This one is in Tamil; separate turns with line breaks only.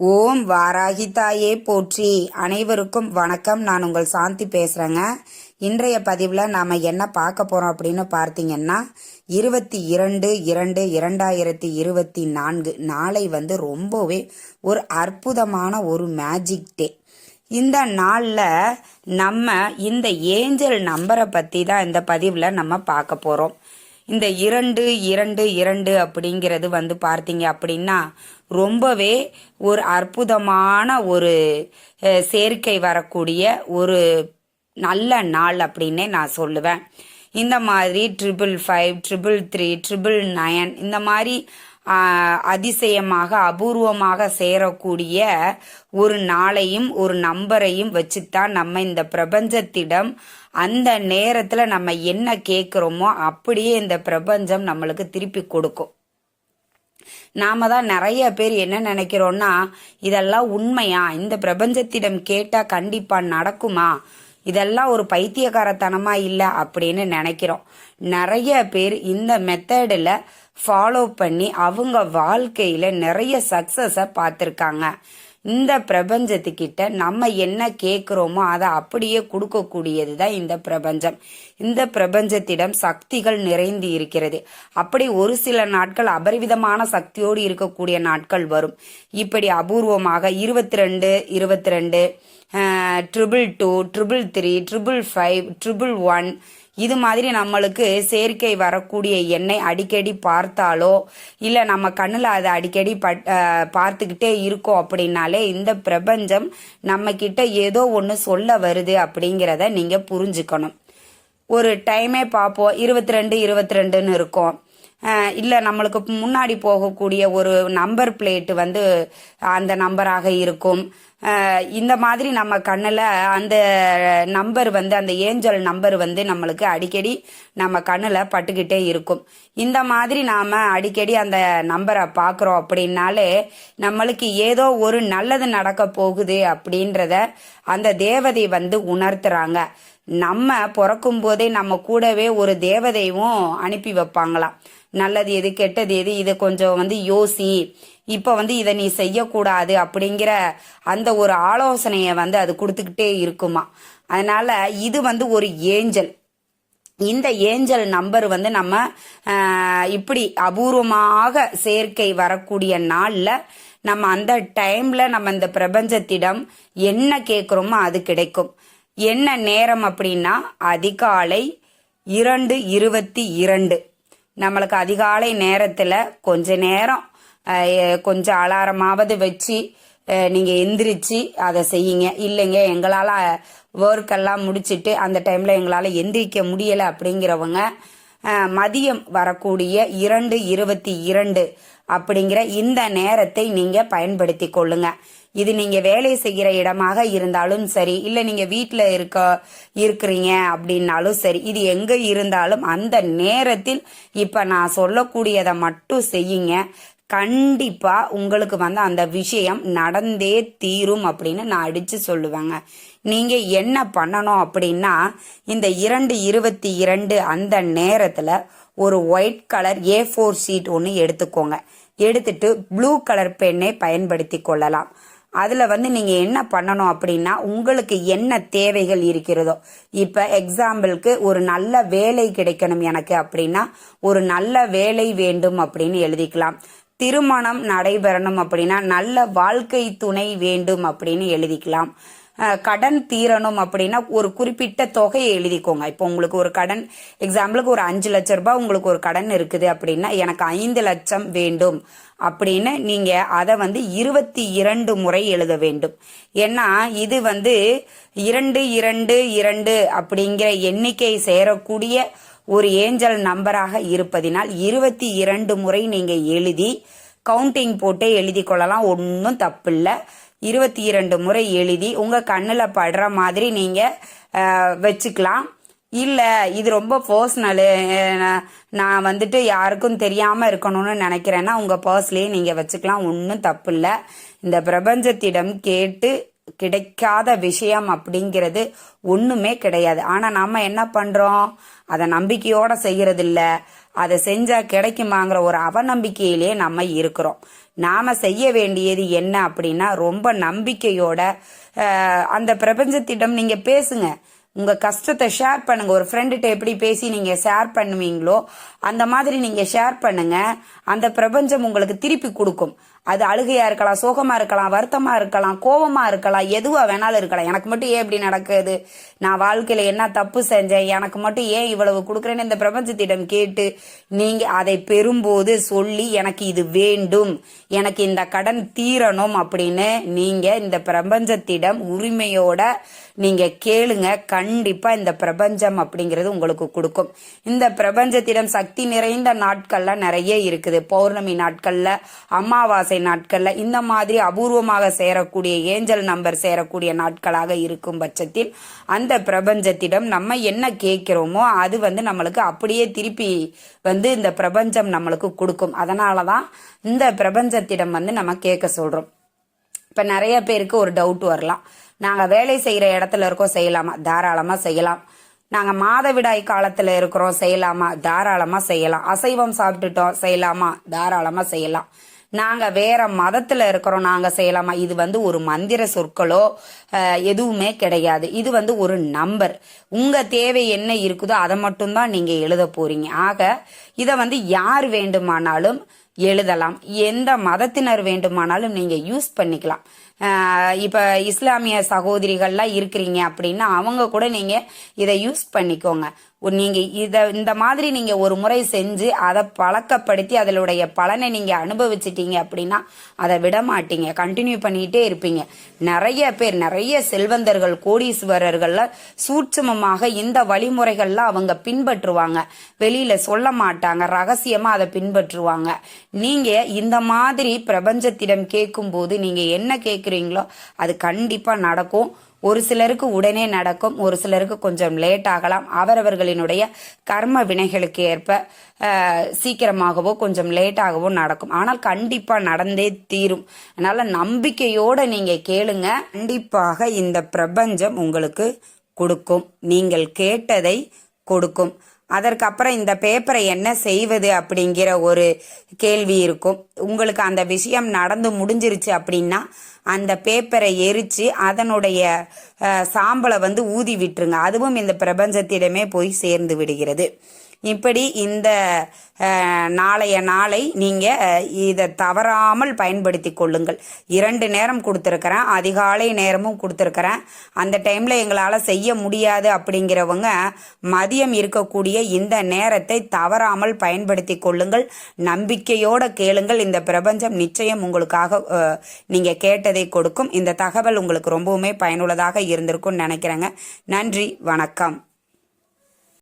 ஓம் வாராகி தாயே போற்றி. அனைவருக்கும் வணக்கம். நான் உங்கள் சாந்தி பேசுகிறேங்க இன்றைய பதிவில் நாம் என்ன பார்க்க போகிறோம் அப்படின்னு பார்த்தீங்கன்னா இருபத்தி இரண்டு இரண்டு இரண்டாயிரத்தி இருபத்தி நான்கு நாளை வந்து ரொம்பவே ஒரு அற்புதமான ஒரு மேஜிக் டே இந்த நாளில் நம்ம இந்த ஏஞ்சல் நம்பரை பற்றி தான் இந்த பதிவில் நம்ம பார்க்க போகிறோம் இந்த இரண்டு இரண்டு இரண்டு அப்படிங்கிறது வந்து பார்த்தீங்க அப்படின்னா ரொம்பவே ஒரு அற்புதமான ஒரு சேர்க்கை வரக்கூடிய ஒரு நல்ல நாள் அப்படின்னே நான் சொல்லுவேன். இந்த மாதிரி triple five triple three triple nine இந்த மாதிரி அதிசயமாக அபூர்வமாக சேரக்கூடிய ஒரு நாளையும் ஒரு நம்பரையும் வச்சுத்தான் நம்ம இந்த பிரபஞ்சத்திடம் அந்த நேரத்தில் நம்ம என்ன கேட்குறோமோ அப்படியே இந்த பிரபஞ்சம் நம்மளுக்கு திருப்பி கொடுக்கும். நாம தான் நிறைய பேர் என்ன நினைக்கிறோம்னா இதெல்லாம் உண்மையா? இந்த பிரபஞ்சத்திடம் கேட்டா கண்டிப்பா நடக்குமா? இதெல்லாம் ஒரு பைத்தியக்காரத்தனமா இல்லை அப்படின்னு நினைக்கிறோம். நிறைய பேர் இந்த மெத்தடில் ஃபாலோ பண்ணி அவங்க வாழ்க்கையில நிறைய சக்ஸஸை பார்த்துருக்காங்க. இந்த பிரபஞ்சத்துக்கிட்ட நம்ம என்ன கேட்குறோமோ அதை அப்படியே கொடுக்கக்கூடியது தான் இந்த பிரபஞ்சம். இந்த பிரபஞ்சத்திடம் சக்திகள் நிறைந்து இருக்கிறது. அப்படி ஒரு சில நாட்கள் அபரிவிதமான சக்தியோடு இருக்கக்கூடிய நாட்கள் வரும். இப்படி அபூர்வமாக இருபத்தி ரெண்டு இருபத்தி ரெண்டு triple two triple three triple five triple one இது மாதிரி நம்மளுக்கு செயற்கை வரக்கூடிய எண்ணெய் அடிக்கடி பார்த்தாலோ இல்லை நம்ம கண்ணில் அதை அடிக்கடி பட் பார்த்துக்கிட்டே இருக்கோம் அப்படின்னாலே இந்த பிரபஞ்சம் நம்ம கிட்ட ஏதோ ஒன்று சொல்ல வருது அப்படிங்கிறத நீங்கள் புரிஞ்சுக்கணும். ஒரு டைமே பார்ப்போம் இருபத்தி ரெண்டு இருபத்தி ரெண்டுன்னு இருக்கும் இல்லை நம்மளுக்கு முன்னாடி போகக்கூடிய ஒரு நம்பர் பிளேட்டு வந்து அந்த நம்பராக இருக்கும். இந்த மாதிரி நம்ம கண்ணில் அந்த நம்பர் வந்து அந்த ஏஞ்சல் நம்பர் வந்து நம்மளுக்கு அடிக்கடி நம்ம கண்ணில் பட்டுக்கிட்டே இருக்கும். இந்த மாதிரி நாம் அடிக்கடி அந்த நம்பரை பார்க்குறோம் அப்படின்னாலே நம்மளுக்கு ஏதோ ஒரு நல்லது நடக்க போகுது அப்படின்றத அந்த தேவதை வந்து உணர்த்துறாங்க. நம்ம பிறக்கும் போதே நம்ம கூடவே ஒரு தேவதையும் அனுப்பி வைப்பாங்களாம். நல்லது எது கெட்டது எது இதை கொஞ்சம் வந்து யோசி. இப்போ வந்து இதை நீ செய்யக்கூடாது அப்படிங்கிற அந்த ஒரு ஆலோசனையை வந்து அது கொடுத்துக்கிட்டே இருக்குமா. அதனால இது வந்து ஒரு ஏஞ்சல். இந்த ஏஞ்சல் நம்பர் வந்து நம்ம இப்படி அபூர்வமாக சேர்க்கை வரக்கூடிய நாளில் நம்ம அந்த டைம்ல நம்ம இந்த பிரபஞ்சத்திடம் என்ன கேட்குறோமோ அது கிடைக்கும். என்ன நேரம் அப்படின்னா அதிகாலை இரண்டு இருபத்தி இரண்டு. நம்மளுக்கு அதிகாலை நேரத்தில் கொஞ்ச நேரம் கொஞ்சம் அலாரமாவது வச்சு நீங்கள் நீங்க எந்திரிச்சு அதை செய்யுங்க. இல்லைங்க எங்களால ஒர்க் எல்லாம் முடிச்சிட்டு அந்த டைம்ல எங்களால எந்திரிக்க முடியல அப்படிங்கிறவங்க மதியம் வரக்கூடிய இரண்டு இருபத்தி இரண்டு அப்படிங்கிற இந்த நேரத்தை நீங்க பயன்படுத்தி கொள்ளுங்க. இது நீங்க வேலை செய்கிற இடமாக இருந்தாலும் சரி இல்ல நீங்க வீட்டில் இருக்க இருக்கிறீங்க அப்படின்னாலும் சரி இது எங்க இருந்தாலும் அந்த நேரத்தில் இப்ப நான் சொல்லக்கூடியதை மட்டும் செய்யுங்க. கண்டிப்பாக உங்களுக்கு வந்து அந்த விஷயம் நடந்தே தீரும் அப்படின்னு நான் அடித்து சொல்லுவேங்க. நீங்கள் என்ன பண்ணணும் அப்படின்னா இந்த இரண்டு இருபத்தி இரண்டு அந்த நேரத்தில் ஒரு white colour A four sheet ஒன்று எடுத்துக்கோங்க. எடுத்துட்டு ப்ளூ கலர் பெண்ணை பயன்படுத்தி கொள்ளலாம். அதில் வந்து நீங்கள் என்ன பண்ணணும் அப்படின்னா உங்களுக்கு என்ன தேவைகள் இருக்கிறதோ இப்போ எக்ஸாம்பிளுக்கு ஒரு நல்ல வேலை கிடைக்கணும் எனக்கு அப்படின்னா ஒரு நல்ல வேலை வேண்டும் அப்படின்னு எழுதிக்கலாம். திருமணம் நடைபெறணும் அப்படின்னா நல்ல வாழ்க்கை துணை வேண்டும் அப்படின்னு எழுதிக்கலாம். கடன் தீரணும் அப்படின்னா ஒரு குறிப்பிட்ட தொகையை எழுதிக்கோங்க. இப்போ உங்களுக்கு ஒரு கடன் எக்ஸாம்பிளுக்கு ஒரு அஞ்சு லட்ச ரூபாய் உங்களுக்கு ஒரு கடன் இருக்குது அப்படின்னா எனக்கு ஐந்து லட்சம் வேண்டும் அப்படின்னு நீங்க அதை வந்து இருபத்தி இரண்டு முறை எழுத வேண்டும். ஏன்னா இது வந்து இரண்டு இரண்டு இரண்டு அப்படிங்கிற எண்ணிக்கை சேரக்கூடிய ஒரு ஏஞ்சல் நம்பராக இருப்பதினால் இருபத்தி இரண்டு முறை நீங்கள் எழுதி கவுண்டிங் போட்டே எழுதி கொள்ளலாம். ஒன்றும் தப்பில்லை. இருபத்தி இரண்டு முறை எழுதி உங்கள் கண்ணில் படுற மாதிரி நீங்கள் வச்சுக்கலாம். இல்லை இது ரொம்ப பர்சனலு நான் வந்துட்டு யாருக்கும் தெரியாமல் இருக்கணும்னு நினைக்கிறேன்னா உங்கள் பர்ஸ்லேயே நீங்கள் வச்சுக்கலாம். ஒன்றும் தப்பு இல்லை இந்த பிரபஞ்சத்திடம் கேட்டு கிடைக்காத விஷயம் அப்படிங்கிறது ஒண்ணுமே கிடையாது. ஆனா நாம என்ன பண்றோம்? அதை நம்பிக்கையோட செய்யறது இல்ல அதை செஞ்சா கிடைக்குமாங்கிற ஒரு அவநம்பிக்கையிலேயே நம்ம இருக்கிறோம். நாம செய்ய வேண்டியது என்ன அப்படின்னா ரொம்ப நம்பிக்கையோட அந்த பிரபஞ்சத்திடம் நீங்க பேசுங்க. உங்க கஷ்டத்தை ஷேர் பண்ணுங்க. ஒரு ஃப்ரெண்டுகிட்ட எப்படி பேசி நீங்க ஷேர் பண்ணுவீங்களோ அந்த மாதிரி நீங்க ஷேர் பண்ணுங்க. அந்த பிரபஞ்சம் உங்களுக்கு திருப்பி கொடுக்கும். அது அழுகையா இருக்கலாம் சோகமா இருக்கலாம் வருத்தமா இருக்கலாம் கோபமா இருக்கலாம் எதுவா வேணாலும் இருக்கலாம். எனக்கு மட்டும் ஏன் இப்படி நடக்குது? நான் வாழ்க்கையில என்ன தப்பு செஞ்சேன்? எனக்கு மட்டும் ஏன் இவ்வளவு கொடுக்குறேன்னு இந்த பிரபஞ்சத்திடம் கேட்டு நீங்க அதை பெறும்போது சொல்லி எனக்கு இது வேண்டும். எனக்கு இந்த கடன் தீரணும் அப்படின்னு நீங்க இந்த பிரபஞ்சத்திடம் உரிமையோட நீங்க கேளுங்க. கண்டிப்பா இந்த பிரபஞ்சம் அப்படிங்கிறது உங்களுக்கு கொடுக்கும். இந்த பிரபஞ்சத்திடம் சக்தி நிறைந்த நாட்கள்லாம் நிறைய இருக்குது. பௌர்ணமி நாட்கள்ல அமாவாசை நாட்கள்ல இந்த மாதிரி அபூர்வமாக சேரக்கூடிய ஏஞ்சல் நம்பர் சேரக்கூடிய நாட்களாக இருக்கும் பட்சத்தில் அந்த பிரபஞ்சத்திடம் நம்ம என்ன கேட்கிறோமோ அது வந்து நம்மளுக்கு அப்படியே திருப்பி வந்து இந்த பிரபஞ்சம் நம்மளுக்கு கொடுக்கும். அதனாலதான் இந்த பிரபஞ்சத்திடம் வந்து நம்ம கேட்க சொல்றோம். இப்போ நிறைய பேருக்கு ஒரு டவுட் வரலாம். நாங்கள் வேலை செய்கிற இடத்துல இருக்கோம் செய்யலாமா? தாராளமாக செய்யலாம். நாங்கள் மாதவிடாய் காலத்தில் இருக்கிறோம் செய்யலாமா? தாராளமாக செய்யலாம். அசைவம் சாப்பிட்டுட்டோம் செய்யலாமா? தாராளமாக செய்யலாம். நாங்கள் வேற மதத்தில் இருக்கிறோம் நாங்கள் செய்யலாமா? இது வந்து ஒரு மந்திர சொற்களோ அஹ், எதுவுமே கிடையாது. இது வந்து ஒரு நம்பர். உங்கள் தேவை என்ன இருக்குதோ அதை மட்டும்தான் நீங்கள் எழுத போறீங்க. ஆக இதை வந்து யார் வேண்டுமானாலும் எழுதலாம். எந்த மதத்தினர் வேண்டுமானாலும் நீங்கள் யூஸ் பண்ணிக்கலாம். இப்போ இஸ்லாமிய சகோதரிகள்லாம் இருக்கிறீங்க அப்படின்னா அவங்க கூட நீங்கள் இதை யூஸ் பண்ணிக்கோங்க. நீங்கள் இதை இந்த மாதிரி நீங்கள் ஒரு முறை செஞ்சு அதை பழக்கப்படுத்தி அதனுடைய பலனை நீங்கள் அனுபவிச்சிட்டீங்க அப்படின்னா அதை விட மாட்டீங்க கண்டினியூ பண்ணிக்கிட்டே இருப்பீங்க. நிறைய பேர் நிறைய செல்வந்தர்கள் கோடீஸ்வரர்கள்ல சூட்சமமாக இந்த வழிமுறைகள்லாம் அவங்க பின்பற்றுவாங்க. வெளியில் சொல்ல மாட்டாங்க. ரகசியமாக அதை பின்பற்றுவாங்க. நீங்க இந்த மாதிரி பிரபஞ்சத்திடம் கேட்கும்போது நீங்க என்ன கேட்குறீங்களோ அது கண்டிப்பா நடக்கும். ஒரு சிலருக்கு உடனே நடக்கும் ஒரு சிலருக்கு கொஞ்சம் லேட் ஆகலாம். அவரவர்களினுடைய கர்ம வினைகளுக்கு ஏற்ப சீக்கிரமாகவோ கொஞ்சம் லேட்டாகவோ நடக்கும். ஆனால் கண்டிப்பாக நடந்தே தீரும். அதனால நம்பிக்கையோட நீங்க கேளுங்க. கண்டிப்பாக இந்த பிரபஞ்சம் உங்களுக்கு கொடுக்கும். நீங்கள் கேட்டதை கொடுக்கும். அதற்கப்புறம் இந்த பேப்பரை என்ன செய்வது அப்படிங்கிற ஒரு கேள்வி இருக்கும். உங்களுக்கு அந்த விஷயம் நடந்து முடிஞ்சிருச்சு அப்படின்னா அந்த பேப்பரை எரிச்சு அதனுடைய சாம்பலை வந்து ஊதி விட்டுருங்க. அதுவும் இந்த பிரபஞ்சத்திடமே போய் சேர்ந்து விடுகிறது. இப்படி இந்த நாளைய நாளை நீங்கள் இதை தவறாமல் பயன்படுத்தி கொள்ளுங்கள். இரண்டு நேரம் கொடுத்துருக்கிறேன் அதிகாலை நேரமும் கொடுத்துருக்கிறேன். அந்த டைமில் எங்களால் செய்ய முடியாது அப்படிங்கிறவங்க மதியம் இருக்கக்கூடிய இந்த நேரத்தை தவறாமல் பயன்படுத்தி கொள்ளுங்கள். நம்பிக்கையோடு கேளுங்கள். இந்த பிரபஞ்சம் நிச்சயம் உங்களுக்காக நீங்கள் கேட்டதை கொடுக்கும். இந்த தகவல் உங்களுக்கு ரொம்பவுமே பயனுள்ளதாக இருந்திருக்கும்னு நினைக்கிறேங்க. நன்றி வணக்கம்.